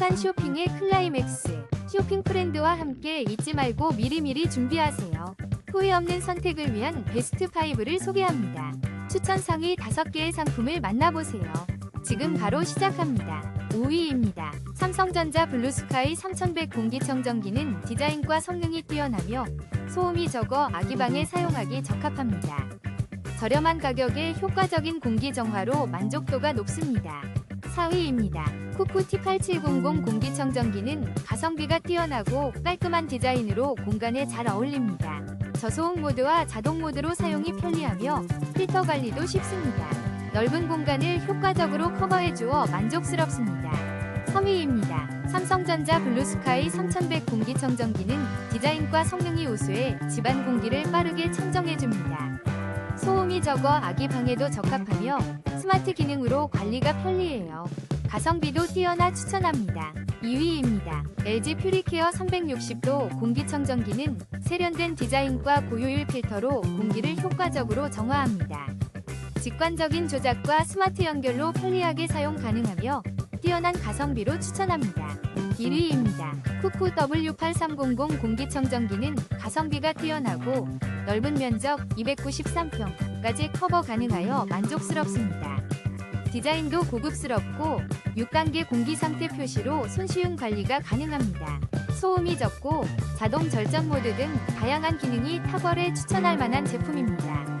행복한 쇼핑의 클라이맥스. 쇼핑 프렌드와 함께 잊지 말고 미리미리 준비하세요. 후회 없는 선택을 위한 베스트 5를 소개합니다. 추천 상위 5개의 상품을 만나보세요. 지금 바로 시작합니다. 5위입니다. 삼성전자 블루스카이 3100 공기청정기는 디자인과 성능이 뛰어나며 소음이 적어 아기방에 사용하기 적합합니다. 저렴한 가격에 효과적인 공기 정화로 만족도가 높습니다. 4위입니다. 쿠쿠 T8700 공기청정기는 가성비가 뛰어나고 깔끔한 디자인으로 공간에 잘 어울립니다. 저소음 모드와 자동 모드로 사용이 편리하며 필터 관리도 쉽습니다. 넓은 공간을 효과적으로 커버해 주어 만족스럽습니다. 3위입니다. 삼성전자 블루스카이 3100 공기청정기는 디자인과 성능이 우수해 집안 공기를 빠르게 청정해 줍니다. 소음이 적어 아기 방에도 적합하며 스마트 기능으로 관리가 편리해요. 가성비도 뛰어나 추천합니다. 2위입니다. LG 퓨리케어 360도 공기청정기는 세련된 디자인과 고효율 필터로 공기를 효과적으로 정화합니다. 직관적인 조작과 스마트 연결로 편리하게 사용 가능하며 뛰어난 가성비로 추천합니다. 1위입니다. 쿠쿠 W8300 공기청정기는 가성비가 뛰어나고 넓은 면적 293평까지 커버 가능하여 만족스럽습니다. 디자인도 고급스럽고 6단계 공기 상태 표시로 손쉬운 관리가 가능합니다. 소음이 적고 자동 절전 모드 등 다양한 기능이 탁월해 추천할 만한 제품입니다.